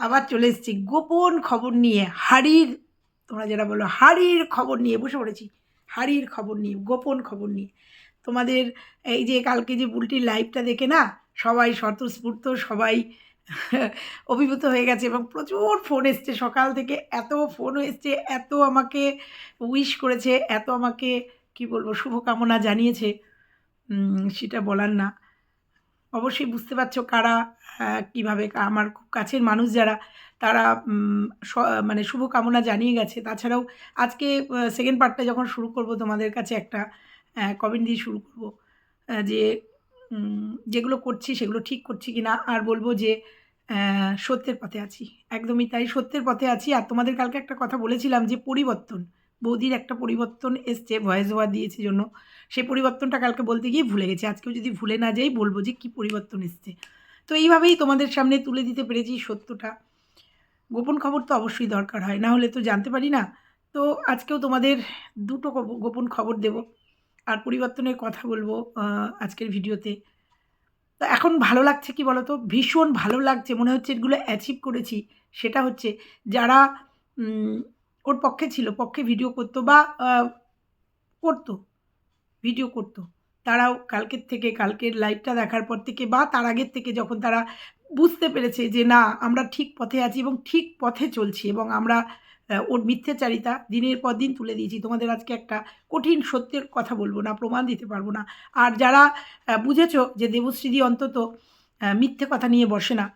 আবার চলে এসেছি। গোপন খবর নিয়ে, হাড়ির, তোমরা যেটা বলো, হাড়ির খবর নিয়ে বসে পড়েছি। হাড়ির খবর নিয়ে, গোপন খবর নিয়ে। তোমাদের এই যে কালকে যে বুলটির লাইভটা দেখে না, সবাই স্বতঃস্ফূর্ত, সবাই অভিভূত হয়ে গেছে এবং প্রচুর ফোন এসছে। সকাল থেকে এত ফোন এসছে, এত আমাকে উইশ করেছে, এত আমাকে, কি বলব, শুভকামনা জানিয়েছে। সেটা বলার না। অবশ্যই বুঝতে পারছ কারা কীভাবে আমার খুব কাছের মানুষ যারা, তারা মানে শুভকামনা জানিয়ে গেছে। তাছাড়াও আজকে সেকেন্ড পার্টটা যখন শুরু করব, তোমাদের কাছে একটা কমেন্ট দিয়ে শুরু করব যে যেগুলো করছি সেগুলো ঠিক করছি কিনা, আর বলব যে সত্যের পথে আছি। একদমই তাই সত্যের পথে আছি। আর তোমাদের কালকে একটা কথা বলেছিলাম যে, পরিবর্তন। বৌদির একটা পরিবর্তন এসছে, ভয়েস ওভার দিয়েছে জন্য। সেই পরিবর্তনটা কালকে বলতে গিয়ে ভুলে গেছি। আজকেও যদি ভুলে না যাই, বলব যে কি পরিবর্তন এসছে। তো এইভাবেই তোমাদের সামনে তুলে দিতে পেরেছি সত্যটা। গোপন খবর তো অবশ্যই দরকার হয়, না হলে তো জানতে পারি না। তো আজকেও তোমাদের দুটো গোপন খবর দেব। আর পরিবর্তনের কথা বলব আজকের ভিডিওতে। তো এখন ভালো লাগছে কি বলতো? ভীষণ ভালো লাগছে। মনে হচ্ছে এগুলো অ্যাচিভ করেছি। সেটা হচ্ছে যারা ওর পক্ষে ছিল, পক্ষে ভিডিও করতো বা করতো ভিডিও করতো। তারাও কালকের থেকে, কালকের লাইভটা দেখার পর থেকে বা তার আগের থেকে যখন তারা বুঝতে পেরেছে যে না, আমরা ঠিক পথে আছি এবং ঠিক পথে চলছি এবং আমরা ওর মিথ্যাচারিতা দিনের পর দিন তুলে দিয়েছি। তোমাদের আজকে একটা কঠিন সত্যের কথা বলব না, প্রমাণ দিতে পারব না। আর যারা বুঝেছ যে দেবশ্রীদি অন্তত মিথ্যে কথা নিয়ে বসে না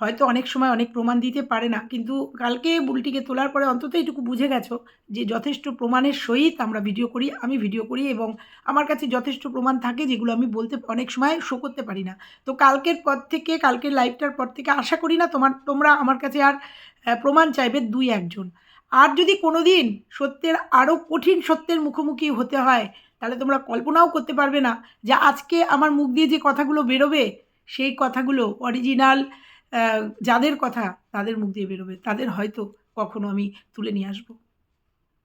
হয়তো অনেক সময় অনেক প্রমাণ দিতে পারে না, কিন্তু কালকে বুলটিকে তোলার পরে অন্তত এইটুকু বুঝে গেছো যে যথেষ্ট প্রমাণের সহিত আমরা ভিডিও করি, আমি ভিডিও করি এবং আমার কাছে যথেষ্ট প্রমাণ থাকে যেগুলো আমি বলতে অনেক সময় শো করতে পারি না। তো কালকের পর থেকে, কালকের লাইভটার পর থেকে আশা করি না তোমার, তোমরা আমার কাছে আর প্রমাণ চাইবে দুই একজন। আর যদি কোনো দিন সত্যের আরও কঠিন সত্যের মুখোমুখি হতে হয়, তাহলে তোমরা কল্পনাও করতে পারবে না যে আজকে আমার মুখ দিয়ে যে কথাগুলো বেরোবে, সেই কথাগুলো অরিজিনাল যাদের কথা তাদের মুখ দিয়ে বেরোবে, তাদের হয়তো কখনো আমি তুলে নিয়ে আসব।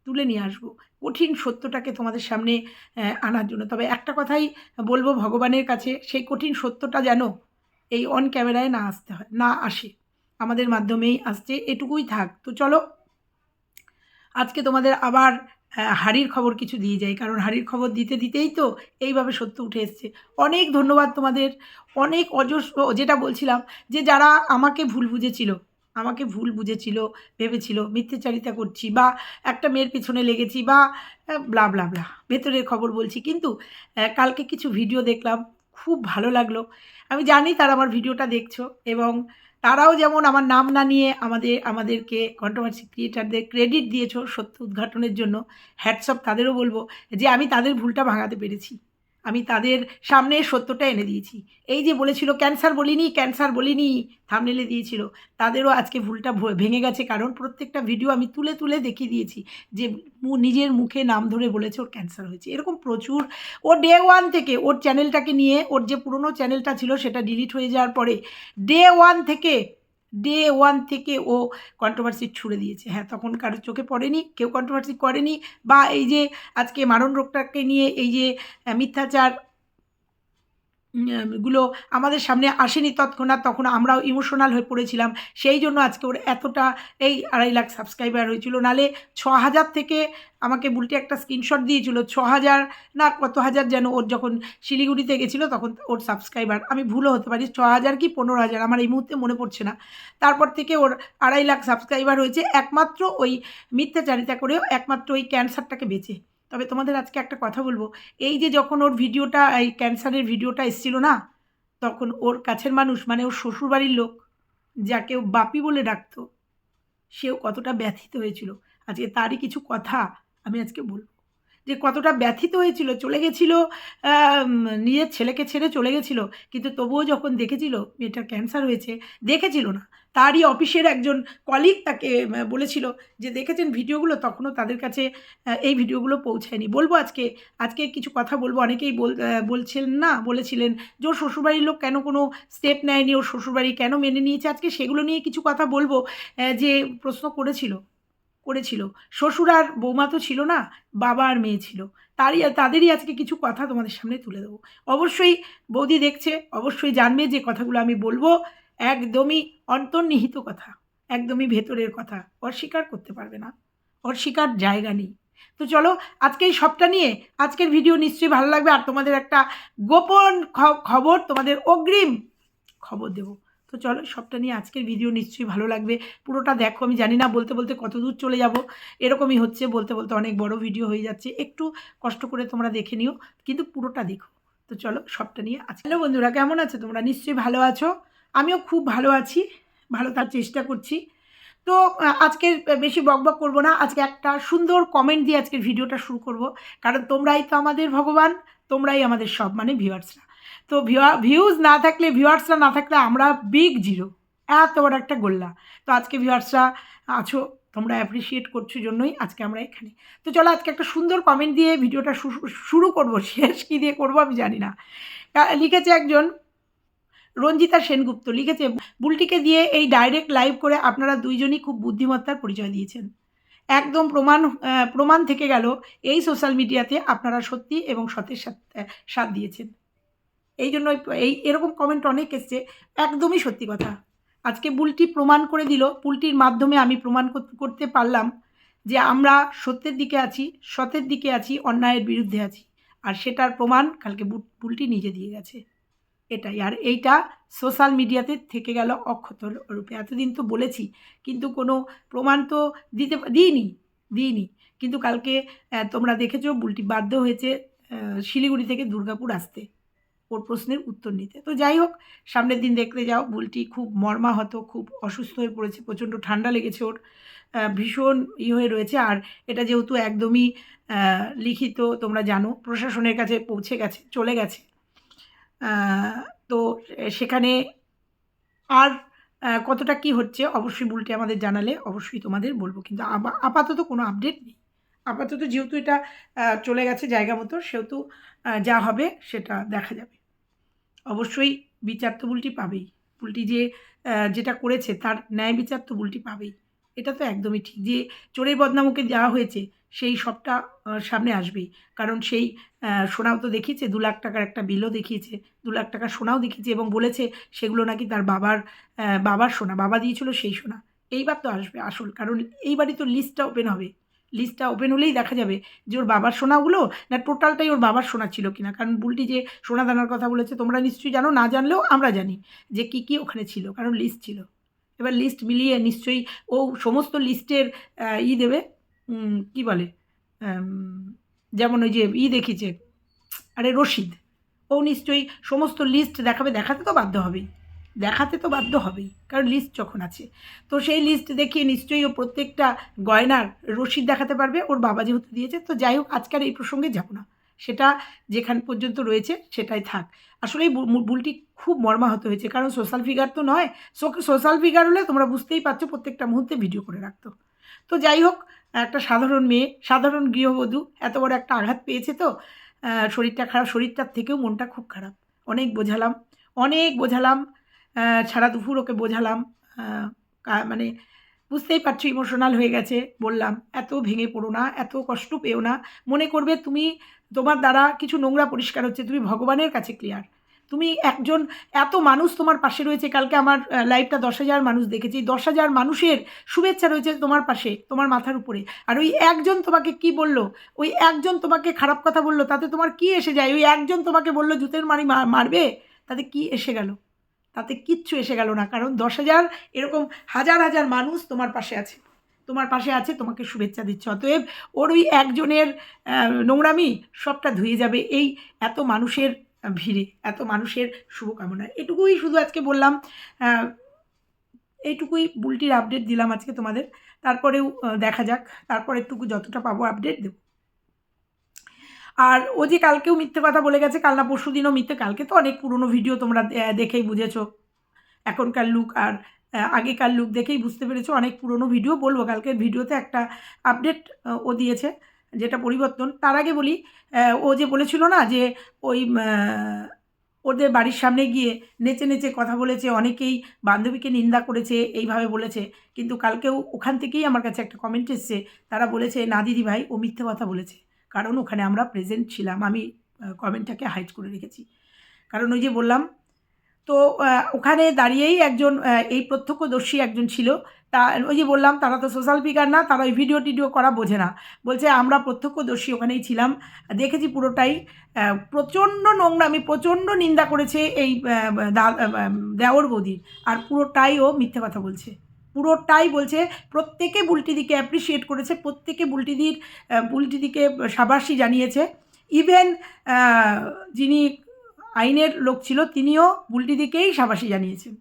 তুলে নিয়ে আসব। কঠিন সত্যটাকে তোমাদের সামনে আনার জন্য। তবে একটা কথাই বলব ভগবানের কাছে, সেই কঠিন সত্যটা যেন এই অন ক্যামেরায় না আসতে হয়, না আসে। আমাদের মাধ্যমেই আসছে, এটুকুই থাক। তো চলো, আজকে তোমাদের আবার হাড়ির খবর কিছু দিয়ে যাই কারণ হাড়ির খবর দিতে দিতেই তো এইভাবে সত্য উঠে এসছে। অনেক ধন্যবাদ তোমাদের। অনেক অজস্র, যেটা বলছিলাম যে যারা আমাকে ভুল বুঝেছিল, আমাকে ভুল বুঝেছিল, ভেবেছিল, মিথ্যেচারিতা করছি বা একটা মেয়ের পিছনে লেগেছি বা ব্লা ব্লা ব্লা ভেতরের খবর বলছি। কিন্তু কালকে কিছু ভিডিও দেখলাম, খুব ভালো লাগল। আমি জানি তারা আমার ভিডিওটা দেখছ এবং তারাও যেমন আমার নাম না নিয়ে আমাদের, আমাদেরকে কন্ট্রোভার্সি ক্রিয়েটারদের ক্রেডিট দিয়েছ সত্য উদ্ঘাটনের জন্য হ্যাটসঅপ তাদেরও বলব যে আমি তাদের ভুলটা ভাঙাতে পেরেছি। আমি তাদের সামনে সত্যটা এনে দিয়েছি। এই যে বলেছিল, ক্যান্সার বলিনি ক্যান্সার বলিনি থামনেলে দিয়েছিল। তাদেরও আজকে ভুলটা ভেঙে গেছে কারণ প্রত্যেকটা ভিডিও আমি তুলে তুলে দেখিয়ে দিয়েছি যে নিজের মুখে নাম ধরে বলেছে ওর ক্যান্সার হয়েছে। এরকম প্রচুর, ও ডে ওয়ান থেকে ওর চ্যানেলটাকে নিয়ে, ওর যে পুরনো চ্যানেলটা ছিল সেটা ডিলিট হয়ে যাওয়ার পরে ডে ওয়ান থেকে ডে ওয়ান থেকে ও কন্ট্রোভার্সি ছুড়ে দিয়েছে। হ্যাঁ তখন কারোর চোখে পড়েনি, কেউ কন্ট্রোভার্সি করেনি বা এই যে আজকে মারণ রোগটাকে নিয়ে এই যে মিথ্যাচার গুলো আমাদের সামনে আসেনি তৎক্ষণাৎ, তখন আমরাও ইমোশনাল হয়ে পড়েছিলাম। সেই জন্য আজকে ওর এতটা এই আড়াই লাখ সাবস্ক্রাইবার হয়েছিল। নালে ছ হাজার থেকে আমাকে বুলটি একটা স্ক্রিনশট দিয়েছিল ছ হাজার না কত হাজার যেন ওর যখন শিলিগুড়িতে গেছিল তখন ওর সাবস্ক্রাইবার আমি ভুলও হতে পারি ছ হাজার কি পনেরো হাজার আমার এই মুহূর্তে মনে পড়ছে না। তারপর থেকে ওর আড়াই লাখ সাবস্ক্রাইবার হয়েছে। একমাত্র ওই মিথ্যাচারিতা করেও একমাত্র ওই ক্যান্সারটাকে বেঁচে। তবে তোমাদের আজকে একটা কথা বলব। এই যে যখন ওর ভিডিওটা, এই ক্যান্সারের ভিডিওটা এসেছিল না, তখন ওর কাছের মানুষ মানে ওর শ্বশুরবাড়ির লোক, যাকে ও বাপি বলে ডাকতো, সেও কতটা ব্যথিত হয়েছিল। আজকে তারই কিছু কথা আমি আজকে বলব। যে কতটা ব্যথিত হয়েছিল, চলে গেছিল নিজের ছেলেকে ছেড়ে চলে গেছিল, কিন্তু তবুও যখন দেখেছিল মেয়েটার ক্যান্সার হয়েছে, দেখেছিল না। তারই অফিসের একজন কলিগ তাকে বলেছিল যে, দেখেছেন ভিডিওগুলো? তখনও তাদের কাছে এই ভিডিওগুলো পৌঁছায়নি। বলব আজকে আজকে কিছু কথা বলব। অনেকেই বল বলছিলেন না, বলেছিলেন যে, ওর শ্বশুরবাড়ির লোক কেন কোনো স্টেপ নেয়নি? ওর শ্বশুরবাড়ি কেন মেনে নিয়েছে? আজকে সেগুলো নিয়ে কিছু কথা বলব যে প্রশ্ন করেছিল। করেছিল। শ্বশুর আর বৌমা তো ছিল না, বাবা আর মেয়ে ছিল। তারই তাদেরই আজকে কিছু কথা তোমাদের সামনে তুলে দেবো। অবশ্যই বৌদি দেখছে, অবশ্যই জানবে যে কথাগুলো আমি বলব। একদমই অন্তর্নিহিত কথা, একদমই ভেতরের কথা, অস্বীকার করতে পারবে না। অস্বীকার জায়গা নেই। তো চলো, আজকে এই সবটা নিয়ে আজকের ভিডিও নিশ্চয়ই ভালো লাগবে। আর তোমাদের একটা গোপন খবর, তোমাদের অগ্রিম খবর দেবো। তো চলো সবটা নিয়ে আজকের ভিডিও নিশ্চয়ই ভালো লাগবে। পুরোটা দেখো, আমি জানি না বলতে বলতে কত দূর চলে যাব। এরকমই হচ্ছে, বলতে বলতে অনেক বড় ভিডিও হয়ে যাচ্ছে। একটু কষ্ট করে তোমরা দেখে নিও, কিন্তু পুরোটা দেখো। তো চলো সবটা নিয়ে আজকে হ্যালো বন্ধুরা, কেমন আছো? তোমরা নিশ্চয়ই ভালো আছো? আমিও খুব ভালো আছি, ভালো তার চেষ্টা করছি। তো আজকে বেশি বকবক করব না, আজকে একটা সুন্দর কমেন্ট দিয়ে আজকের ভিডিওটা শুরু করব। কারণ তোমরাই তো আমাদের ভগবান, তোমরাই আমাদের সব মানে ভিউয়ার্সরা তো ভিউজ না থাকলে ভিউয়ার্সরা না থাকলে আমরা বিগ জিরো এত বড় একটা গোল্লা। তো আজকে ভিউয়ার্সরা আছো, তোমরা অ্যাপ্রিসিয়েট করছ জন্যই আজকে আমরা এখানে। তো চলো আজকে একটা সুন্দর কমেন্ট দিয়ে ভিডিওটা শুরু করব। শেষ কী দিয়ে করব আমি জানি না। লিখেছে একজন রঞ্জিতা সেনগুপ্ত। লিখেছে, বুলটিকে দিয়ে এই ডাইরেক্ট লাইভ করে আপনারা দুইজনই খুব বুদ্ধিমত্তার পরিচয় দিয়েছেন। একদম প্রমাণ প্রমাণ থেকে গেল, এই সোশ্যাল মিডিয়াতে আপনারা সত্যি এবং সতের সাথে সাথ দিয়েছেন। এই জন্য এই, এরকম কমেন্ট অনেক এসছে। একদমই সত্যি কথা। আজকে বুলটি প্রমাণ করে দিল। বুলটির মাধ্যমে আমি প্রমাণ করতে পারলাম যে আমরা সত্যের দিকে আছি, সতের দিকে আছি, অন্যায়ের বিরুদ্ধে আছি। আর সেটার প্রমাণ কালকে বুলটি নিজে দিয়ে গেছে। এটাই। আর এইটা সোশ্যাল মিডিয়াতে থেকে গেল অক্ষত রূপে। এতদিন তো বলেছি, কিন্তু কোনো প্রমাণ তো দিতে, দিইনি দিইনি। কিন্তু কালকে তোমরা দেখেছ বুলটি বাধ্য হয়েছে শিলিগুড়ি থেকে দুর্গাপুর আসতে। প্রশ্নের উত্তর নিতে। তো যাই হোক, সামনের দিন দেখতে যাও, বুলটি খুব মর্মাহত, খুব অসুস্থ হয়ে পড়েছে, প্রচণ্ড ঠান্ডা লেগেছে ওর। ভীষণ ই হয়ে রয়েছে আর এটা যেহেতু একদমই লিখিত, তোমরা জানো, প্রশাসনের কাছে পৌঁছে গেছে, চলে গেছে। তো সেখানে আর কতটা কি হচ্ছে অবশ্যই বুলটি আমাদের জানালে অবশ্যই তোমাদের বলব, কিন্তু আপাতত কোনো আপডেট নেই। আপাতত যেহেতু এটা চলে গেছে জায়গা মতো, সেহেতু যা হবে সেটা দেখা যাবে। অবশ্যই বিচার তো পাবেই। বুলটি যে যেটা করেছে তার ন্যায় বিচার তো পাবেই। এটা তো একদমই ঠিক যে, চোরের বদনামকে যাওয়া হয়েছে সেই সবটা সামনে আসবেই। কারণ সেই সোনাও তো দেখিয়েছে, দু লাখ টাকার একটা বিলও দেখিয়েছে, দু লাখ টাকার সোনাও দেখিয়েছে এবং বলেছে সেগুলো নাকি তার বাবার বাবার সোনা, বাবা দিয়েছিল সেই সোনা। এইবার তো আসবে আসল, কারণ এইবারই তো লিস্টটা ওপেন হবে। লিস্টটা ওপেন হলেই দেখা যাবে যে ওর বাবার সোনাগুলো না টোটালটাই ওর বাবার সোনা ছিল কিনা। কারণ বুলটি যে সোনা দানার কথা বলেছে, তোমরা নিশ্চয়ই জানো, না জানলেও আমরা জানি যে কি কি ওখানে ছিল, কারণ লিস্ট ছিল। এবার লিস্ট মিলিয়ে নিশ্চয়ই ও সমস্ত লিস্টের ই দেবে কি বলে যেমন ওই যে ই দেখিয়েছে, আরে রশিদ। ও নিশ্চয়ই সমস্ত লিস্ট দেখাবে, দেখাতে তো বাধ্য হবেই। দেখাতে তো বাধ্য হবেই, কারণ লিস্ট যখন আছে। তো সেই লিস্ট দেখিয়ে নিশ্চয়ই ও প্রত্যেকটা গয়নার রসিদ দেখাতে পারবে, ওর বাবা যেহেতু দিয়েছে, তো যাই হোক আজকের এই প্রসঙ্গে যাব না। সেটা যেখান পর্যন্ত রয়েছে, সেটাই থাক। আসলে মু- বুলটি খুব মর্মাহত হয়েছে, কারণ সোশ্যাল ফিগার তো নয় সোশ্যাল ফিগার হলে তোমরা বুঝতেই পারছ প্রত্যেকটা মুহূর্তে ভিডিও করে রাখতো। তো যাই হোক, একটা সাধারণ মেয়ে, সাধারণ গৃহবধূ, এত বড় একটা আঘাত পেয়েছে তো শরীরটা খারাপ, শরীরটার থেকেও মনটা খুব খারাপ। অনেক বোঝালাম অনেক বোঝালাম সারা দুপুর ওকে বোঝালাম। মানে বুঝতেই পারছ ইমোশনাল হয়ে গেছে, বললাম, এত ভেঙে পড়ো না, এত কষ্ট পেও না। মনে করবে তুমি, তোমার দ্বারা কিছু নোংরা পরিষ্কার হচ্ছে, তুমি ভগবানের কাছে ক্লিয়ার তুমি একজন, এত মানুষ তোমার পাশে রয়েছে, কালকে আমার লাইভটা দশ হাজার মানুষ দেখেছি, দশ হাজার মানুষের শুভেচ্ছা রয়েছে তোমার পাশে, তোমার মাথার উপরে। আর ওই একজন তোমাকে কি বলল? ওই একজন তোমাকে খারাপ কথা বলল, তাতে তোমার কি এসে যায়? ওই একজন তোমাকে বলল, জুতের মারি মারবে? তাতে কি এসে গেল? তাতে কিচ্ছু এসে গেল না, কারণ দশ হাজার এরকম হাজার হাজার মানুষ তোমার পাশে আছে। তোমার পাশে আছে, তোমাকে শুভেচ্ছা দিচ্ছে। অতএব ওর ওই একজনের নোংরামি সবটা ধুয়ে যাবে এই এত মানুষের ভিড়ে, এত মানুষের শুভকামনা এটুকুই শুধু আজকে বললাম এইটুকুই বুলটির আপডেট দিলাম আজকে তোমাদের। তারপরেও দেখা যাক। তারপর একটুকু যতটা পাবো আপডেট দেবো। আর ও যে কালকেও মিথ্যে কথা বলে গেছে, কাল না পরশু দিনও মিথ্যে, কালকে তো অনেক পুরনো ভিডিও তোমরা দেখেই বুঝেছ। এখনকার লুক আর আগেকার লুক দেখেই বুঝতে পেরেছ, অনেক পুরনো ভিডিও বলব। কালকের ভিডিওতে একটা আপডেট ও দিয়েছে, যেটা পরিবর্তন। তার আগে বলি ও যে বলেছিল না যে ওই ওদের বাড়ির সামনে গিয়ে নেচে নেচে কথা বলেছে, অনেকেই বান্ধবীকে নিন্দা করেছে, এইভাবে বলেছে। কিন্তু কালকেও ওখান থেকেই আমার কাছে একটা কমেন্ট এসছে। তারা বলেছে, না দিদি ভাই ও মিথ্যে কথা বলেছে। কারণ ওখানে আমরা প্রেজেন্ট ছিলাম আমি কমেন্টটাকে হাইড করে রেখেছি। কারণ ওই যে বললাম তো ওখানে দাঁড়িয়েই একজন এই প্রত্যক্ষদর্শী একজন ছিল তা ওই যে বললাম তারা তো সোশ্যাল ফিগার না তারা ওই ভিডিও টিডিও করা বোঝে না। বলছে আমরা প্রত্যক্ষদর্শী ওখানেই ছিলাম দেখেছি পুরোটাই প্রচণ্ড নোংরামি প্রচণ্ড নিন্দা করেছে এই আহ, দা- দেওর বৌদির আর পুরোটাই ও মিথ্যে কথা বলছে। পুরোটাই বলছে, প্রত্যেকে বুলটিদিকে অ্যাপ্রিসিয়েট করেছে, প্রত্যেকে বুলটিদির বুলটিদিকে সাবাসী জানিয়েছে। ইভেন যিনি আইনের লোক ছিল, তিনিও বুলটিদিকেই সাবাসী জানিয়েছেন।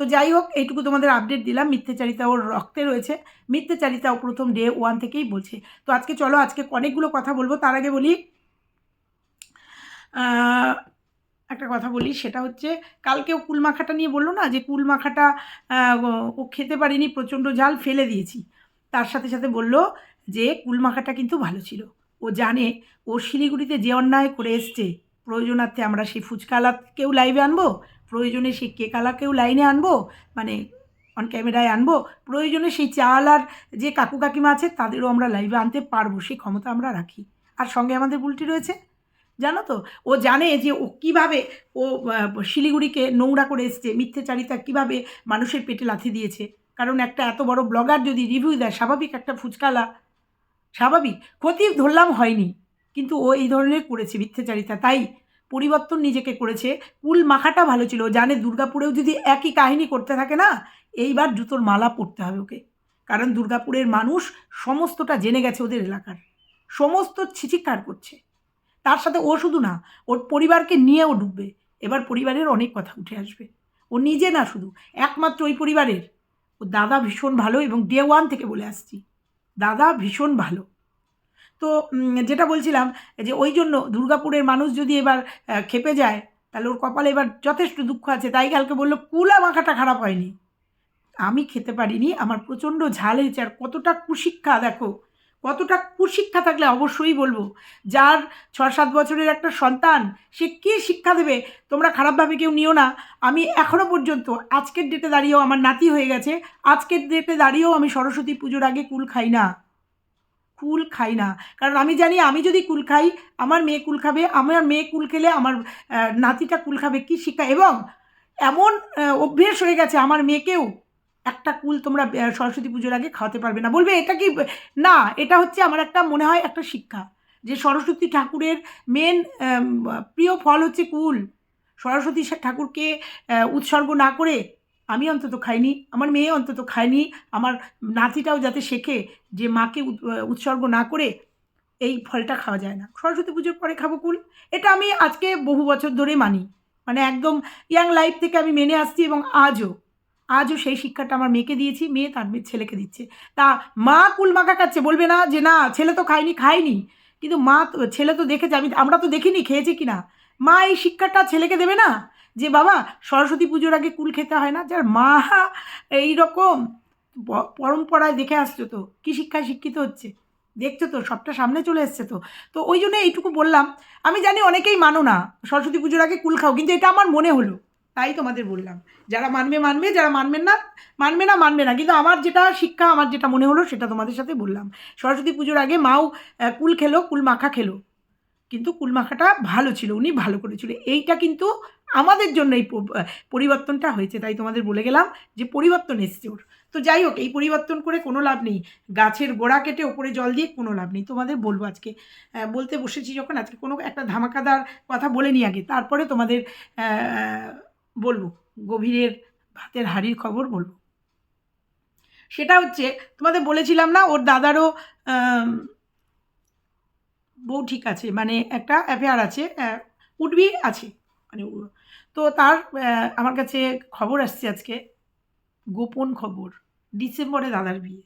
তো যাই হোক, এইটুকু তোমাদের আপডেট দিলাম। মিথ্যাচারিতা ওর রক্তে রয়েছে। মিথ্যাচারিতা ও প্রথম ডে ওয়ান থেকেই বলছে। তো আজকে চলো, আজকে অনেকগুলো কথা বলব। তার আগে বলি একটা কথা বলি, সেটা হচ্ছে কালকেও কুল মাখাটা নিয়ে বলল না যে কুল মাখাটা ও খেতে পারিনি, প্রচণ্ড জাল ফেলে দিয়েছি। তার সাথে সাথে বলল যে কুল মাখাটা কিন্তু ভালো ছিল। ও জানে ও শিলিগুড়িতে যে অন্যায় করে এসছে প্রয়োজনার্থে আমরা সেই ফুচকালাকেও লাইভে আনব, প্রয়োজনে সেই কেকালাকেও লাইনে আনব মানে অন ক্যামেরায় আনব, প্রয়োজনে সেই চাল আর যে কাকু কাকিমা আছে, তাদেরও আমরা লাইভে আনতে পারব, সেই ক্ষমতা আমরা রাখি। আর সঙ্গে আমাদের বুলটি রয়েছে? জানো তো? ও জানে যে ও কীভাবে ও শিলিগুড়িকে নোংরা করে এসছে, মিথ্যেচারিতা কীভাবে মানুষের পেটে লাথি দিয়েছে। কারণ একটা এত বড় ব্লগার যদি রিভিউ দেয়, স্বাভাবিক একটা ফুচকালা। স্বাভাবিক ক্ষতি ধরলাম হয়নি। কিন্তু ও এই ধরনের করেছে মিথ্যেচারিতা, তাই পরিবর্তন নিজেকে করেছে। কুল মাখাটা ভালো ছিল, জানে দুর্গাপুরেও যদি একই কাহিনী করতে থাকে না, এইবার জুতোর মালা পরতে হবে ওকে। কারণ দুর্গাপুরের মানুষ সমস্তটা জেনে গেছে ওদের এলাকার। সমস্ত ছিচিকার করছে। তার সাথে ও শুধু না, ওর পরিবারকে নিয়েও ডুববে। এবার পরিবারের অনেক কথা উঠে আসবে। ও নিজে না শুধু, একমাত্র ওই পরিবারের। ও দাদা ভীষণ ভালো এবং ডে ওয়ান থেকে বলে আসছি। দাদা ভীষণ ভালো। তো যেটা বলছিলাম যে ওই জন্য দুর্গাপুরের মানুষ যদি এবার খেপে যায়, তাহলে ওর কপালে এবার যথেষ্ট দুঃখ আছে। তাই কালকে বলল, কুলা মাখাটা খারাপ হয়নি। আমি খেতে পারিনি, আমার প্রচণ্ড ঝাল হয়েছে, আর কতটা কুশিক্ষা, দেখো। কতটা কুশিক্ষা থাকলে অবশ্যই বলব। যার ছ সাত বছরের একটা সন্তান, সে কী শিক্ষা দেবে? তোমরা খারাপভাবে কেউ নিও না। আমি এখনও পর্যন্ত আজকের ডেটে দাঁড়িয়েও আমার নাতি হয়ে গেছে। আজকের ডেটে দাঁড়িয়েও আমি সরস্বতী পুজোর আগে কুল খাই না। কুল খাই না। কারণ আমি জানি আমি যদি কুল খাই, আমার মেয়ে কুল খাবে, আমার মেয়ে কুল খেলে আমার নাতিটা কুল খাবে। কী শিক্ষা? এবং এমন অভ্যেস হয়ে গেছে আমার মেয়েকেও একটা কুল তোমরা সরস্বতী পুজোর আগে খাওয়াতে পারবে না। বলবে, এটা কি, না, এটা হচ্ছে আমার একটা, মনে হয় একটা শিক্ষা যে সরস্বতী ঠাকুরের মেন প্রিয় ফল হচ্ছে কুল। সরস্বতী ঠাকুরকে উৎসর্গ না করে আমি অন্তত খাইনি, আমার মেয়ে অন্তত খায়নি, আমার নাতিটাও যাতে শেখে যে মাকে উৎ- উৎসর্গ না করে এই ফলটা খাওয়া যায় না। সরস্বতী পুজোর পরে খাব কুল। এটা আমি আজকে বহু বছর ধরে মানি। মানে একদম ইয়াং লাইফ থেকে আমি মেনে আসছি এবং আজও আজও সেই শিক্ষাটা আমার মেয়েকে দিয়েছি, মেয়ে তার মেয়ে ছেলেকে দিচ্ছে। তা মা কুল মাখা খাচ্ছে, বলবে না যে না, ছেলে তো খায়নি খায়নি। কিন্তু মা ছেলে তো দেখেছে, আমি আমরা তো দেখিনি, খেয়েছে কি না মা এই শিক্ষাটা ছেলেকে দেবে না? যে বাবা, সরস্বতী পুজোর আগে কুল খেতে হয় না? যার মা এই রকম পরম্পরায় দেখে আসছো তো? কী শিক্ষায় শিক্ষিত হচ্ছে? দেখছ তো? সবটা সামনে চলে এসছে তো? তো ওই জন্য এইটুকু বললাম। আমি জানি অনেকেই মানো না, সরস্বতী পুজোর আগে কুল খাও, কিন্তু এটা আমার মনে হলো। তাই তোমাদের বললাম। যারা মানবে মানবে, যারা মানবেন না, মানবে না মানবে না। কিন্তু আমার যেটা শিক্ষা, আমার যেটা মনে হলো সেটা তোমাদের সাথে বললাম। সরস্বতী পুজোর আগে মাও কুল খেলো, কুল মাখা খেলো। কিন্তু কুল মাখাটা ভালো ছিল, উনি ভালো করেছিল। এইটা কিন্তু আমাদের জন্য এই পরিবর্তনটা হয়েছে, তাই তোমাদের বলে গেলাম যে পরিবর্তন এসছে ওর। তো যাই হোক, এই পরিবর্তন করে কোনো লাভ নেই। গাছের গোড়া কেটে ওপরে জল দিয়ে কোনো লাভ নেই। তোমাদের বলব আজকে। বলতে বসেছি যখন, আজকে কোনো একটা ধামাকাদার কথা বলে নিই আগে। তারপরে তোমাদের বলব, গভীরের ভাতের হাড়ির খবর বলব। সেটা হচ্ছে, তোমাদের বলেছিলাম না, ওর দাদারও বউ ঠিক আছে মানে একটা অ্যাফেয়ার আছে উঠবি আছে মানে তো তার আমার কাছে খবর আসছে আজকে, গোপন খবর, ডিসেম্বরে দাদার বিয়ে।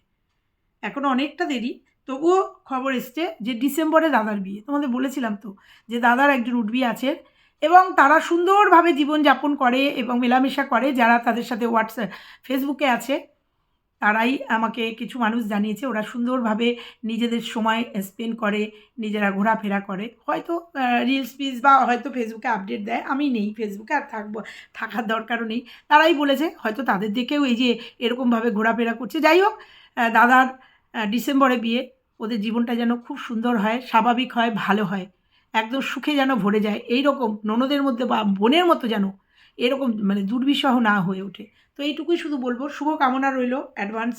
এখনও অনেকটা দেরি, তবুও খবর এসছে যে ডিসেম্বরে দাদার বিয়ে, তোমাদের বলেছিলাম তো, যে দাদার একজন উঠবি আছে এবং তারা সুন্দরভাবে জীবনযাপন করে এবং মেলামেশা করে, যারা তাদের সাথে হোয়াটসঅ্যাপ ফেসবুকে আছে, তারাই আমাকে কিছু মানুষ জানিয়েছে, ওরা সুন্দরভাবে নিজেদের সময় স্পেন্ড করে, নিজেরা ঘোরাফেরা করে। হয়তো রিলস পিস বা হয়তো ফেসবুকে আপডেট দেয়, আমি নেই ফেসবুকে আর থাকব, থাকার দরকারও নেই। তারাই বলেছে, হয়তো তাদের দেখেও এই যে এরকমভাবে ঘোরাফেরা করছে। যাই হোক দাদার ডিসেম্বরে বিয়ে, ওদের জীবনটা যেন খুব সুন্দর হয়, স্বাভাবিক হয়, ভালো হয়। একদম সুখে যেন ভরে যায়। এই রকম ননদের মধ্যে বা বোনের মতো যেন এরকম মানে দুর্বিষহ না হয়ে ওঠে। তো এইটুকুই শুধু বলব। শুভকামনা রইল অ্যাডভান্স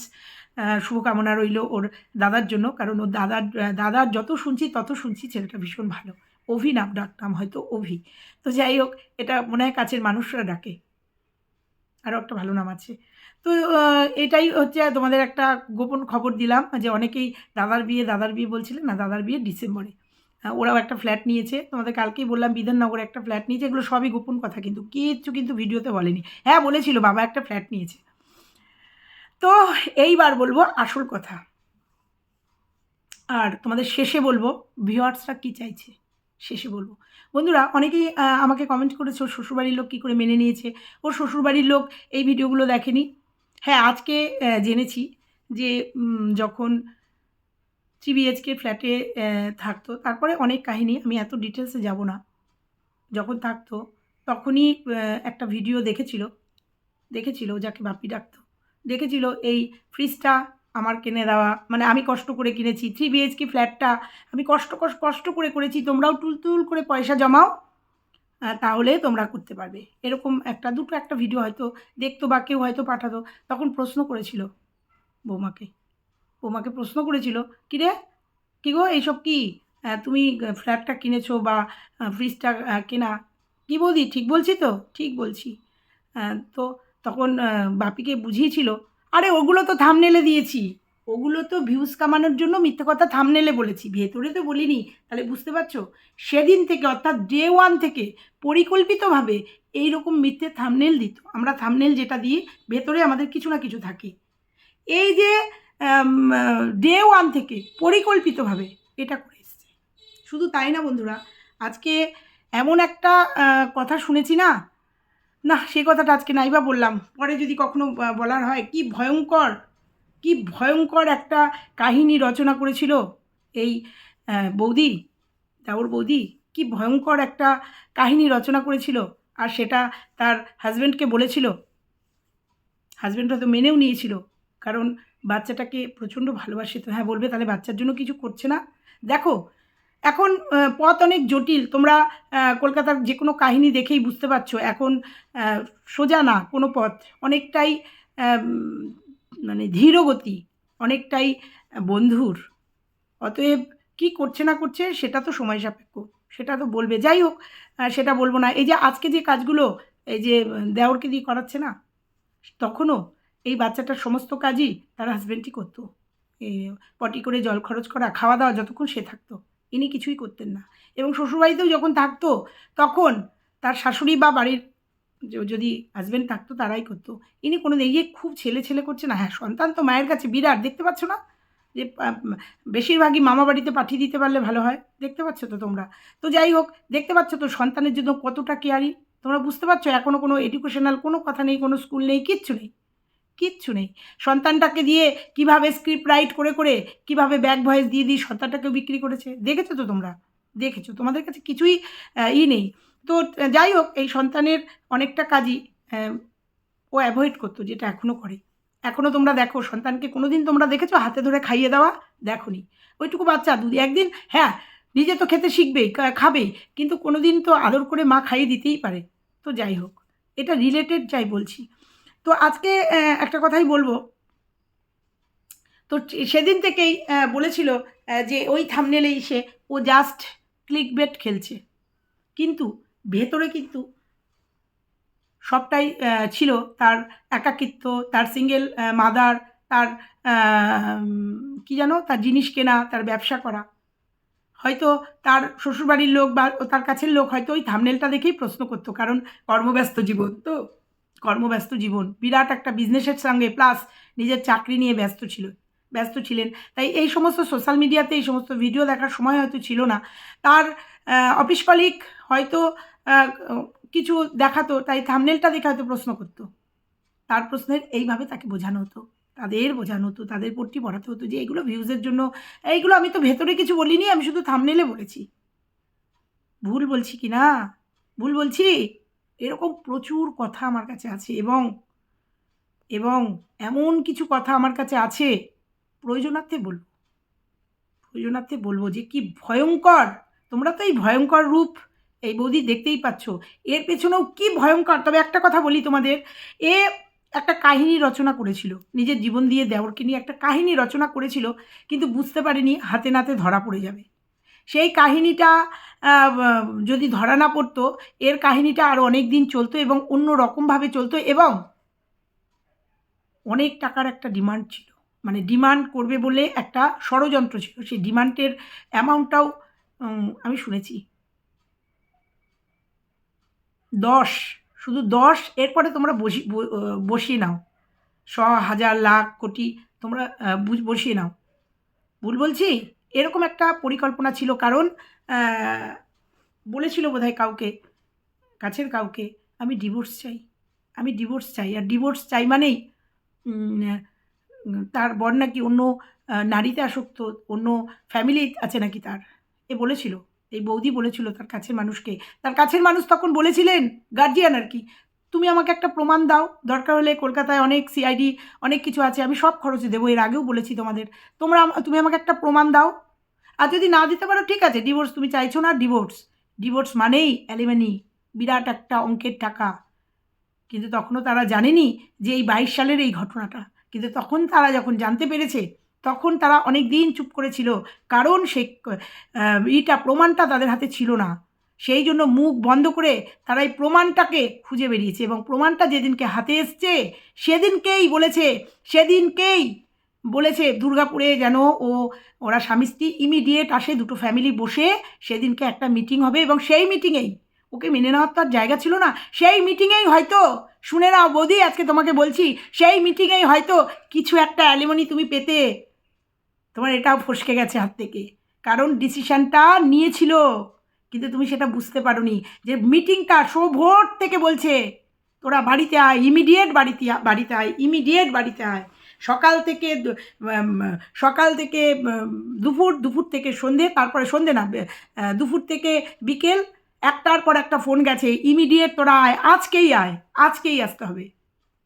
শুভকামনা রইল ওর দাদার জন্য। কারণ ওর দাদার দাদার যত শুনছি তত শুনছি ছেলেটা ভীষণ ভালো। অভি নাম ডাকতাম হয়তো অভি। তো যাই হোক, এটা মনে হয় কাছের মানুষরা ডাকে। আরও একটা ভালো নাম আছে। তো এটাই হচ্ছে তোমাদের একটা গোপন খবর দিলাম যে অনেকেই দাদার বিয়ে দাদার বিয়ে বলছিলেন না, দাদার বিয়ে ডিসেম্বরে। ওরাও একটা ফ্ল্যাট নিয়েছে। তোমাদের কালকেই বললাম বিধাননগরে একটা ফ্ল্যাট নিয়েছে। এগুলো সবই গোপন কথা, কিন্তু কিচ্ছু কিন্তু ভিডিওতে বলেনি। হ্যাঁ বলেছিল, বাবা একটা ফ্ল্যাট নিয়েছে। তো এইবার বলব আসল কথা। আর তোমাদের শেষে বলব ভিউয়ার্সরা কী চাইছে? শেষে বলব। বন্ধুরা, অনেকেই আমাকে কমেন্ট করেছে, ওর শ্বশুরবাড়ির লোক কী করে মেনে নিয়েছে? ওর শ্বশুরবাড়ির লোক এই ভিডিওগুলো দেখেনি। হ্যাঁ আজকে জেনেছি যে যখন থ্রি বিএচকে ফ্ল্যাটে থাকতো। তারপরে অনেক কাহিনী, আমি এত ডিটেলসে যাব না। যখন থাকতো, তখনই একটা ভিডিও দেখেছিল। দেখেছিল, যাকে বাপি ডাকতো। দেখেছিল, এই ফ্রিজটা আমার কিনে দেওয়া মানে আমি কষ্ট করে কিনেছি। থ্রি বিএইচকে ফ্ল্যাটটা আমি কষ্ট কষ্ট কষ্ট করে করেছি। তোমরাও টুলতুল করে পয়সা জমাও তাহলে তোমরা করতে পারবে। এরকম একটা, দুটো একটা ভিডিও হয়তো দেখতো বা কেউ হয়তো পাঠাতো। তখন প্রশ্ন করেছিল বৌমাকে বৌমাকে প্রশ্ন করেছিল কী রে কী গো, এইসব কি? তুমি ফ্ল্যাটটা কিনেছো বা ফ্রিজটা কেনা? কী বৌদি, ঠিক বলছি তো? ঠিক বলছি। তো তখন বাপিকে বুঝিয়েছিল, আরে, ওগুলো তো থামনেলে দিয়েছি। ওগুলো তো ভিউজ কামানোর জন্য মিথ্যে কথা থামনেলে বলেছি। ভেতরে তো বলিনি, তাহলে বুঝতে পারছ? সেদিন থেকে, অর্থাৎ ডে ওয়ান থেকে পরিকল্পিতভাবে এই রকম মিথ্যে থামনেল দিত। আমরা থামনেল যেটা দিই, ভেতরে আমাদের কিছু না কিছু থাকে। এই যে ডে ওয়ান থেকে পরিকল্পিতভাবে এটা করে এসছে। শুধু তাই না বন্ধুরা, আজকে এমন একটা কথা শুনেছি না? না, সে কথাটা আজকে নাইবা বললাম। পরে যদি কখনো বলার হয়, কি ভয়ঙ্কর কি ভয়ঙ্কর একটা কাহিনী রচনা করেছিল এই বৌদি দেওর বৌদি? কি ভয়ঙ্কর একটা কাহিনী রচনা করেছিল আর সেটা তার হাজব্যান্ডকে বলেছিল। হাজব্যান্ড হয়তো মেনেও নিয়েছিল। কারণ বাচ্চাটাকে প্রচণ্ড ভালোবাসে তো হ্যাঁ বলবে তাহলে বাচ্চার জন্য কিছু করছে না। দেখো, এখন পথ অনেক জটিল। তোমরা কলকাতার যে কোনো কাহিনী দেখেই বুঝতে পারছ। এখন সোজা না, কোনো পথ। অনেকটাই মানে ধীরগতি অনেকটাই বন্ধুর। অতএব কি করছে না করছে সেটা তো সময় সাপেক্ষ। সেটা তো বলবে। যাই হোক সেটা বলব না। এই যে আজকে যে কাজগুলো, এই যে দেওরকে দিয়ে করাচ্ছে না, তখনও এই বাচ্চাটার সমস্ত কাজই তার হাজব্যান্ডই করতো। পটি করে জল খরচ করা খাওয়া দাওয়া যতক্ষণ সে থাকতো, ইনি কিছুই করতেন না। এবং শ্বশুরবাড়িতেও যখন থাকতো, তখন তার শাশুড়ি বা বাড়ির যদি হাজব্যান্ড থাকতো, তারাই করতো। ইনি কোনো ইয়ে খুব ছেলে ছেলে করছে না হ্যাঁ সন্তান তো মায়ের কাছে বিরাট, দেখতে পাচ্ছ না? যে বেশিরভাগই মামা বাড়িতে পাঠিয়ে দিতে পারলে ভালো হয়, দেখতে পাচ্ছ তো তোমরা? তো যাই হোক, দেখতে পাচ্ছ তো সন্তানের জন্য কতটা কেয়ারি তোমরা বুঝতে পারছ এখনও কোনো এডুকেশনাল কোনো কথা নেই, কোনো স্কুল নেই, কিচ্ছু নেই। কিচ্ছু নেই। সন্তানটাকে দিয়ে কীভাবে স্ক্রিপ্ট রাইট করে করে কীভাবে ব্যাক ভয়েস দিয়ে দিয়ে সন্তানটাকে বিক্রি করেছে, দেখেছ তো তোমরা? দেখেছ? তোমাদের কাছে কিছুই ই নেই। তো, যাই হোক, এই সন্তানের অনেকটা কাজই ও অ্যাভয়েড করতো, যেটা এখনও করে। এখনও তোমরা দেখো, সন্তানকে কোনো দিন তোমরা দেখেছ হাতে ধরে খাইয়ে দেওয়া? দেখোনি। ওইটুকু বাচ্চা দুধ একদিন হ্যাঁ নিজে তো খেতে শিখবেই খাবেই, কিন্তু কোনো দিন তো আদর করে মা খাইয়ে দিতেই পারে। তো যাই হোক, এটা রিলেটেড যাই বলছি। তো আজকে একটা কথাই বলব। তো সেদিন থেকেই বলেছিল যে ওই থামনেলেই সে, ও জাস্ট ক্লিক বেট খেলছে। কিন্তু ভেতরে কিন্তু সবটাই ছিল তার একাকিত্ব, তার সিঙ্গেল মাদার তার কি জানো? তার জিনিস কেনা, তার ব্যবসা করা। হয়তো তার শ্বশুরবাড়ির লোক বা তার কাছের লোক হয়তো ওই থামনেলটা দেখেই প্রশ্ন করতো, কারণ কর্মব্যস্ত জীবন তো। কর্মব্যস্ত জীবন। বিরাট একটা বিজনেসের সঙ্গে প্লাস নিজের চাকরি নিয়ে ব্যস্ত ছিল, ব্যস্ত ছিলেন। তাই এই সমস্ত সোশ্যাল মিডিয়াতে এই সমস্ত ভিডিও দেখার সময় হয়তো ছিল না। তার অফিস কলিক হয়তো কিছু দেখাতো, তাই থামনেলটা দেখে হয়তো প্রশ্ন করতো। তার প্রশ্নের এইভাবে তাকে বোঝানো হতো, তাদের বোঝানো হতো, তাদের পট্টি পড়াতে হতো যে এগুলো ভিউজের জন্য, এইগুলো আমি তো ভেতরে কিছু বলিনি, আমি শুধু থামনেলে বলেছি। ভুল বলছি কি না? ভুল বলছি? এরকম প্রচুর কথা আমার কাছে আছে এবং এবং এমন কিছু কথা আমার কাছে আছে, প্রয়োজনার্থে বলব। প্রয়োজনার্থে বলব যে কি ভয়ঙ্কর, তোমরা তো এই ভয়ঙ্কর রূপ এই বৌদি দেখতেই পাচ্ছ। এর পেছনেও কি ভয়ঙ্কর? তবে একটা কথা বলি তোমাদের, এ একটা কাহিনী রচনা করেছিল, নিজের জীবন দিয়ে দেওরকে নিয়ে একটা কাহিনী রচনা করেছিল, কিন্তু বুঝতে পারেনি, হাতে নাতে ধরা পড়ে যাবে। সেই কাহিনীটা যদি ধরা না পড়তো, এর কাহিনীটা আরও অনেক দিন চলতো এবং অন্য রকমভাবে চলতো এবং অনেক টাকার একটা ডিমান্ড ছিল। মানে ডিমান্ড করবে বলে একটা ষড়যন্ত্র ছিল। সেই ডিমান্ডের অ্যামাউন্টটাও আমি শুনেছি। দশ, শুধু দশ, এরপরে তোমরা বসি বসিয়ে নাও। শ হাজার, লাখ, কোটি, তোমরা বসিয়ে নাও। ভুল বলছি? এরকম একটা পরিকল্পনা ছিল কারণ বলেছিল বোধহয় কাউকে, কাছের কাউকে, আমি ডিভোর্স চাই, আমি ডিভোর্স চাই। আর ডিভোর্স চাই মানেই তার বর নাকি অন্য নারীতে আসক্ত, অন্য ফ্যামিলি আছে নাকি তার? এ বলেছিল, এই বৌদি বলেছিল তার কাছের মানুষকে। তার কাছের মানুষ তখন বলেছিলেন গার্জিয়ান আর কি তুমি আমাকে একটা প্রমাণ দাও। দরকার হলে কলকাতায় অনেক সিআইডি অনেক কিছু আছে, আমি সব খরচে দেবো, এর আগেও বলেছি তোমাদের। তোমরা তুমি আমাকে একটা প্রমাণ দাও। আর যদি না দিতে পারো, ঠিক আছে ডিভোর্স তুমি চাইছো না ডিভোর্স ডিভোর্স মানেই অ্যালিমানি বিরাট একটা অঙ্কের টাকা। কিন্তু তখনও তারা জানেনি যে এই বাইশ সালের এই ঘটনাটা। কিন্তু তখন তারা যখন জানতে পেরেছে, তখন তারা অনেক দিন চুপ করেছিল। কারণ সে ইটা প্রমাণটা তাদের হাতে ছিল না। সেই জন্য মুখ বন্ধ করে তারা এই প্রমাণটাকে খুঁজে বেরিয়েছে এবং প্রমাণটা যেদিনকে হাতে এসছে, সেদিনকেই বলেছে সেদিনকেই বলেছে দুর্গাপুরে যেন ও, ওরা স্বামী স্ত্রী ইমিডিয়েট আসে, দুটো ফ্যামিলি বসে, সেদিনকে একটা মিটিং হবে এবং সেই মিটিংয়েই ওকে মেনে নেওয়ার তো আর জায়গা ছিল না, সেই মিটিংয়েই হয়তো, শুনে নাও বৌদি, আজকে তোমাকে বলছি, সেই মিটিংয়েই হয়তো কিছু একটা অ্যালিমনি তুমি পেতে। তোমার এটাও ফসকে গেছে হাত থেকে, কারণ ডিসিশনটা নিয়েছিল। কিন্তু তুমি সেটা বুঝতে পারোনি যে মিটিংটা শো ভোট থেকে বলছে। তোরা বাড়িতে আয় ইমিডিয়েট বাড়িতে বাড়িতে আয় ইমিডিয়েট বাড়িতে আয়। সকাল থেকে সকাল থেকে দুপুর দুপুর থেকে সন্ধে, তারপরে সন্ধে না দুপুর থেকে বিকেল, একটার পর একটা ফোন গেছে ইমিডিয়েট তোরা আয়, আজকেই আয়, আজকেই আসতে হবে।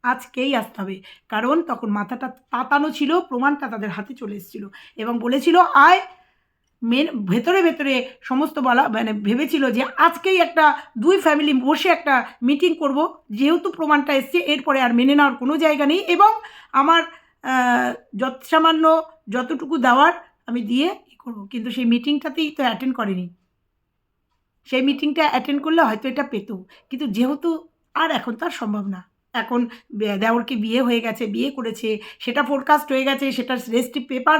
আজকেই আসতে হবে। কারণ তখন মাথাটা তাতানো ছিল, প্রমাণটা তাদের হাতে চলে এসেছিল। এবং বলেছিল, আয় মেন ভেতরে ভেতরে সমস্ত বলা মানে ভেবেছিল যে আজকেই একটা দুই ফ্যামিলি বসে একটা মিটিং করব। যেহেতু প্রমাণটা এসছে, এরপরে আর মেনে নেওয়ার কোনো জায়গা নেই এবং আমার যত সামান্য যতটুকু দেওয়ার আমি দিয়ে ই করব। কিন্তু সেই মিটিংটাতেই তো অ্যাটেন্ড করেনি। সেই মিটিংটা অ্যাটেন্ড করলে হয়তো এটা পেত। কিন্তু যেহেতু আর এখন তো আর সম্ভব না। এখন বে- দেওরকে বিয়ে হয়ে গেছে, বিয়ে করেছে, সেটা ফোরকাস্ট হয়ে গেছে সেটার রেজিস্ট্রি পেপার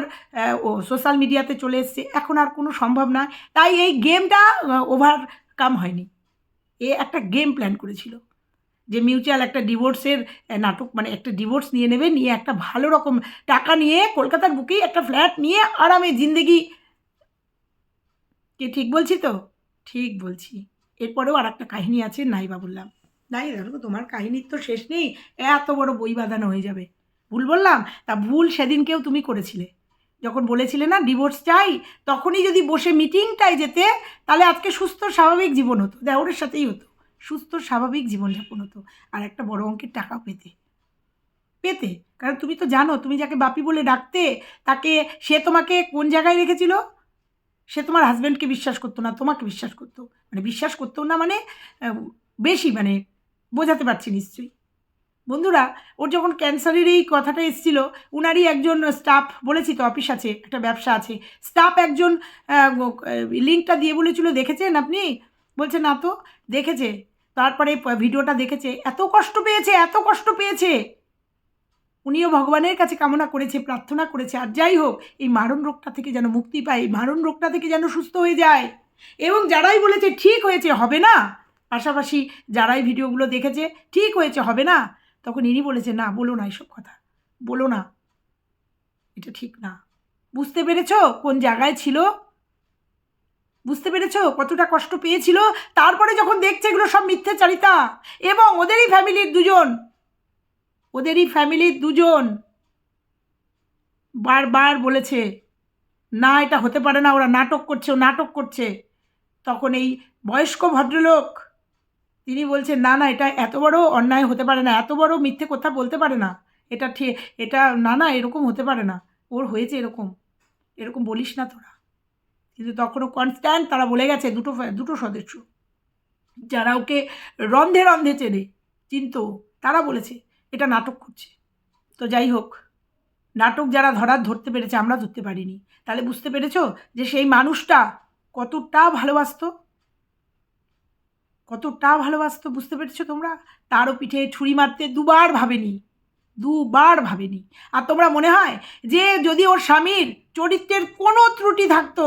ও সোশ্যাল মিডিয়াতে চলে এসছে, এখন আর কোনো সম্ভব না তাই এই গেমটা ওভারকাম হয়নি। এ একটা গেম প্ল্যান করেছিল, যে মিউচুয়াল একটা ডিভোর্সের নাটক মানে একটা ডিভোর্স নিয়ে নেবে, নিয়ে একটা ভালো রকম টাকা নিয়ে কলকাতার বুকেই একটা ফ্ল্যাট নিয়ে আরামে জিন্দেগি। কে ঠিক বলছি তো? ঠিক বলছি। এরপরেও আর একটা কাহিনী আছে, নাইবা বললাম। নাই দেখো তোমার কাহিনীর তো শেষ নেই, এত বড় বই বাঁধানো হয়ে যাবে। ভুল বললাম? তা ভুল সেদিনকেও তুমি করেছিলে। যখন বলেছিলে না ডিভোর্স চাই, তখনই যদি বসে মিটিংটায় যেতে, তাহলে আজকে সুস্থ, স্বাভাবিক জীবন হতো। দেওরের সাথেই হতো। সুস্থ, স্বাভাবিক জীবনযাপন হতো। আর একটা বড় অঙ্কের টাকা পেতে। পেতে? কারণ তুমি তো জানো, তুমি যাকে বাপি বলে ডাকতে, তাকে সে তোমাকে কোন জায়গায় রেখেছিল? সে তোমার হাজব্যান্ডকে বিশ্বাস করতো না, তোমাকে বিশ্বাস করতো। মানে বিশ্বাস করতো না মানে বেশি মানে বোঝাতে পারছি নিশ্চয়ই। বন্ধুরা, ওর যখন ক্যান্সারের এই কথাটা এসেছিল, উনারই একজন স্টাফ বলেছি তো, অফিস আছে, একটা ব্যবসা আছে। স্টাফ একজন লিঙ্কটা দিয়ে বলেছিল, দেখেছেন আপনি? বলছে, না তো, দেখেছে। তারপরে ভিডিওটা দেখেছে। এত কষ্ট পেয়েছে, এত কষ্ট পেয়েছে। উনিও ভগবানের কাছে কামনা করেছে, প্রার্থনা করেছে। আর যাই হোক, এই মারণ রোগটা থেকে যেন মুক্তি পায়, এই মারণ রোগটা থেকে যেন সুস্থ হয়ে যায়। এবং যারাই বলেছে, ঠিক হয়েছে, হবে না। পাশাপাশি যারাই ভিডিওগুলো দেখেছে, ঠিক হয়েছে, হবে না? তখন ইনি বলেছে, না, বলো না এসব কথা। বলো না। এটা ঠিক না। বুঝতে পেরেছ কোন জায়গায় ছিল? বুঝতে পেরেছ কতটা কষ্ট পেয়েছিল? তারপরে যখন দেখছে এগুলো সব মিথ্যাচারিতা এবং ওদেরই ফ্যামিলির দুজন, ওদেরই ফ্যামিলির দুজন বারবার বলেছে, না, এটা হতে পারে না, ওরা নাটক করছে, ও নাটক করছে। তখন এই বয়স্ক ভদ্রলোক তিনি বলছেন, না না, এটা এত বড় অন্যায় হতে পারে না, এত বড় মিথ্যে কথা বলতে পারে না। এটা ঠিক এটা, না না, এরকম হতে পারে না। ওর হয়েছে এরকম। এরকম বলিস না তোরা। কিন্তু তখনও কনস্ট্যান্ট, তারা বলে গেছে, দুটো দুটো সদস্য। যারা ওকে রন্ধে রন্ধে চেনে, চিনতো, তারা বলেছে, এটা নাটক করছে। তো যাই হোক, নাটক যারা ধরার ধরতে পেরেছে, আমরা ধরতে পারিনি। তাহলে বুঝতে পেরেছ যে সেই মানুষটা কতটা ভালোবাসতো? কতটা ভালোবাসতো বুঝতে পেরেছ তোমরা? তারও পিঠে ছুরি মারতে দুবার ভাবেনি দুবার ভাবেনি। আর তোমরা মনে হয় যে যদি ওর স্বামীর চরিত্রের কোনো ত্রুটি থাকতো,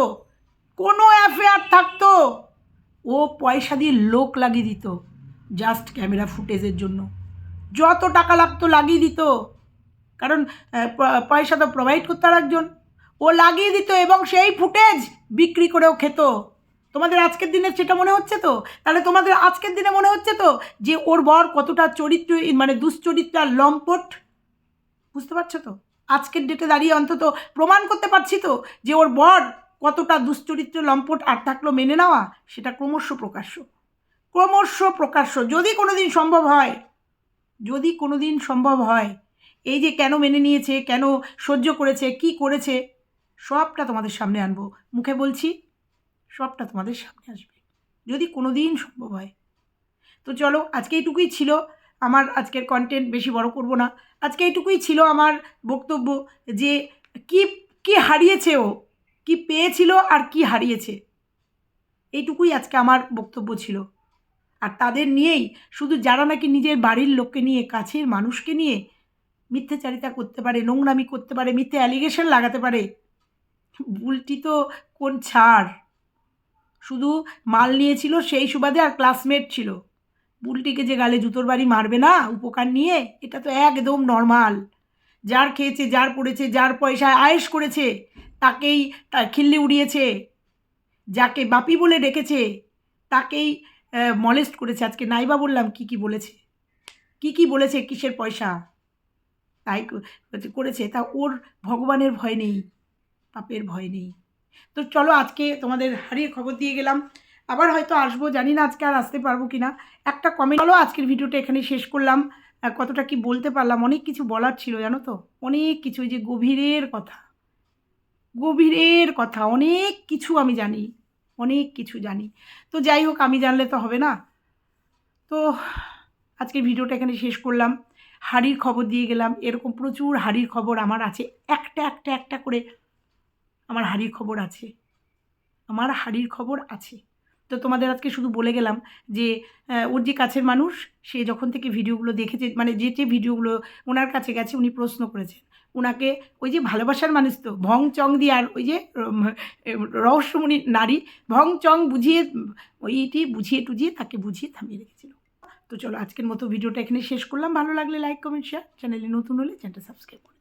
কোনো অ্যাফেয়ার থাকতো, ও পয়সা দিয়ে লোক লাগিয়ে দিত জাস্ট ক্যামেরা ফুটেজের জন্য। যত টাকা লাগতো লাগিয়ে দিত। কারণ পয়সা তো প্রোভাইড করতো আর একজন ও লাগিয়ে দিত এবং সেই ফুটেজ বিক্রি করেও খেত। তোমাদের আজকের দিনে সেটা মনে হচ্ছে তো? তাহলে তোমাদের আজকের দিনে মনে হচ্ছে তো যে ওর বর কতটা চরিত্র মানে দুশ্চরিত্রা লম্পট? বুঝতে পারছ তো? আজকের ডেটে দাঁড়িয়ে অন্তত প্রমাণ করতে পারছি তো যে ওর বর কতটা দুশ্চরিত্র, লম্পট আর থাকল মেনে নেওয়া, সেটা ক্রমশ প্রকাশ্য। ক্রমশ প্রকাশ্য। যদি কোনো দিন সম্ভব হয়, যদি কোনো দিন সম্ভব হয়, এই যে কেন মেনে নিয়েছে, কেন সহ্য করেছে, কি করেছে, সবটা তোমাদের সামনে আনব। মুখে বলছি সবটা তোমাদের সামনে আসবে। যদি কোনো দিন সম্ভব হয়। তো চলো, আজকে এইটুকুই ছিল। আমার আজকের কন্টেন্ট বেশি বড় করব না। আজকে এইটুকুই ছিল আমার বক্তব্য যে কি কি হারিয়েছে ও? কি পেয়েছিল আর কি হারিয়েছে? এইটুকুই আজকে আমার বক্তব্য ছিল। আর তাদের নিয়েই শুধু যারা নাকি নিজের বাড়ির লোককে নিয়ে, কাছের মানুষকে নিয়ে মিথ্যাচারিতা করতে পারে, নোংরামি করতে পারে, মিথ্যে অ্যালিগেশন লাগাতে পারে, ভুলটি তো কোন ছাড়? শুধু মাল নিয়েছিল, সেই সুবাদে আর ক্লাসমেট ছিল। বুলটিকে যে গালে জুতোর বাড়ি মারবে না, উপকার নিয়ে, এটা তো একদম নর্মাল যার খেয়েছে, যার পড়েছে, যার পয়সায় আয়েস করেছে, তাকেই তার খিল্লি উড়িয়েছে। যাকে বাপি বলে ডেকেছে, তাকেই মলেস্ট করেছে। আজকে নাইবা বললাম, কি কি বলেছে? কি কি বলেছে কিসের পয়সা? তাই করেছে। তা ওর ভগবানের ভয় নেই, পাপের ভয় নেই। তো চলো আজকে তোমাদের হারিয়ে খবর দিয়ে গেলাম। আবার হয়তো আসব, জানি না আজকে আর আসতে পারব কি না একটা কমেন্ট চলো আজকের ভিডিওটা এখানে শেষ করলাম। কতটা কি বলতে পারলাম? অনেক কিছু বলার ছিল, জানো তো? অনেক কিছু যে গভীরের কথা। গভীরের কথা, অনেক কিছু আমি জানি। অনেক কিছু জানি। তো যাই হোক, আমি জানলে তো হবে না। তো আজকের ভিডিওটা এখানে শেষ করলাম। হাড়ির খবর দিয়ে গেলাম। এরকম প্রচুর হাড়ির খবর আমার আছে। একটা একটা একটা করে আমার হাড়ির খবর আছে। আমার হাড়ির খবর আছে। তো তোমাদের আজকে শুধু বলে গেলাম যে ওর যে কাছের মানুষ, সে যখন থেকে ভিডিওগুলো দেখেছে মানে যে যে ভিডিওগুলো ওনার কাছে গেছে, উনি প্রশ্ন করেছেন। ওনাকে ওই যে ভালোবাসার মানুষ তো, ভং চং দিয়ে আর ওই যে রহস্যমণি নারী, ভং চং বুঝিয়ে ওইটি বুঝিয়ে টুঝিয়ে তাকে বুঝিয়ে থামিয়ে রেখেছিল। তো চলো আজকের মতো ভিডিওটা এখানে শেষ করলাম। ভালো লাগলে লাইক কমেন্ট শেয়ার চ্যানেলে নতুন হলে চ্যানেলটা সাবস্ক্রাইব করুন